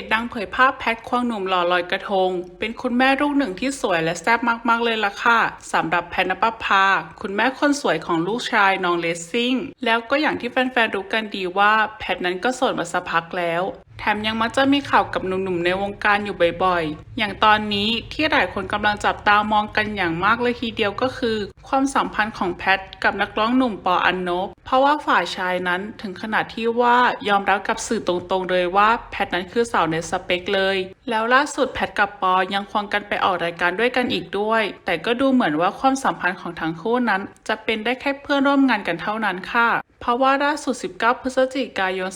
จดังเผยภาพแพทควงหนุ่มหล่อลอยกระทง เป็นคุณแม่ลูกหนึ่งที่สวยและแซ่บมากๆเลยล่ะค่ะสำหรับแพนปภาคุณแม่คนสวยของลูกชายน้องเลสซิ่ง แล้วก็อย่างที่แฟนๆรู้กันดีว่าแพทนั้นก็โสดมาสักพักแล้ว แถมยังมักจะมีข่าวกับหนุ่มๆในวงการอยู่บ่อยๆ อย่างตอนนี้ที่หลายคนกำลังจับตามองกันอย่างมากเลยทีเดียวก็คือ ความสัมพันธ์ของแพทกับนักร้องหนุ่มปออันนบ เพราะว่าฝ่ายชายนั้นถึงขนาดที่ว่ายอมรับกับสื่อตรงๆเลยว่าแพทนั้นคือสาวในสเปคเลย แล้วล่าสุดแพทกับปอยังควงกันไปออกรายการด้วยกันอีกด้วย แต่ก็ดูเหมือนว่าความสัมพันธ์ของทั้งคู่นั้น จะเป็นได้แค่เพื่อนร่วมงานกันเท่านั้นค่ะ เพราะว่าล่าสุด 19 พฤศจิกายน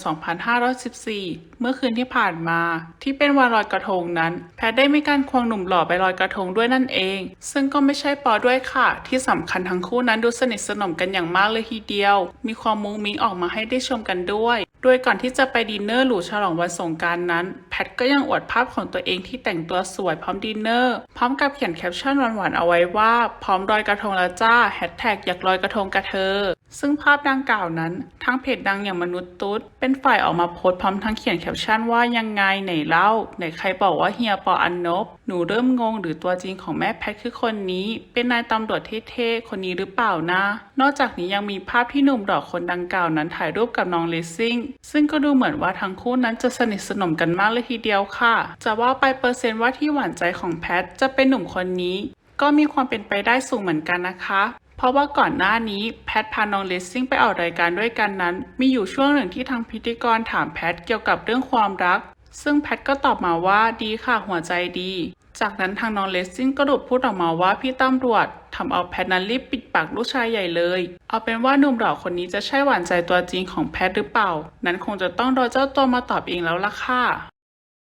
2514 เมื่อคืนที่ผ่านมา ที่เป็นวันลอยกระทงนั้น แพทได้มีการควงหนุ่มหล่อไปลอยกระทงด้วยนั่นเอง ซึ่งก็ไม่ใช่ปอด้วยค่ะ ที่สำคัญทั้งคู่นั้นดูสนิทสนมกันอย่างมากเลยทีเดียว มีความมุ้งมิ้งออกมาให้ได้ชมกันด้วยโดยก่อนที่จะไปดินเนอร์หรูฉลองวันสงกรารนั้น แพทก็ยังอวดภาพของตัวเองที่แต่งตัวสวยพร้อมดินเนอร์ พร้อมกับเขียนแคปชั่นหวานๆเอาไว้ว่า พร้อมลอยกระทงแล้วจ้าแฮชแท็กอยากลอยกระทงกับเธอ ซึ่งภาพดังกล่าวนั้นทางเพจดังอย่างมนุษย์ตุ๊ดเป็นฝ่ายออกมาโพสต์พร้อมทั้งเขียนแคปชั่นว่ายังไงไหนเล่าไหนใครบอกว่าเฮียปออันนบ หนูเริ่มงงหรือตัวจริงของแม่แพทคือคนนี้ เป็นนายตำรวจเท่ๆคนนี้หรือเปล่านะ นอกจากนี้ยังมีภาพที่หนุ่มหล่อคนดังกล่าวนั้นถ่ายรูปกับน้องเลซิ่งซึ่งก็ดูเหมือนว่าทั้งคู่นั้นจะสนิทสนมกันมากเลยทีเดียวค่ะ จะว่าไปเปอร์เซ็นต์ว่าที่หวานใจของแพทจะเป็นหนุ่มคนนี้ก็มีความเป็นไปได้สูงเหมือนกันนะคะ เพราะว่าก่อนหน้านี้แพทพาน้องเลสซิ่งไปออกรายการด้วยกันนั้น มีอยู่ช่วงหนึ่งที่ทางพิธีกรถามแพทเกี่ยวกับเรื่องความรัก ซึ่งแพทก็ตอบมาว่าดีค่ะหัวใจดี จากนั้นทางน้องเลสซิ่งก็หลุดพูดออกมาว่าพี่ตำรวจทำเอาแพทนั้นรีบปิดปากลูกชายใหญ่เลย เอาเป็นว่าหนุ่มหล่อคนนี้จะใช่หวานใจตัวจริงของแพทหรือเปล่า นั้นคงจะต้องรอเจ้าตัวมาตอบเองแล้วล่ะค่ะ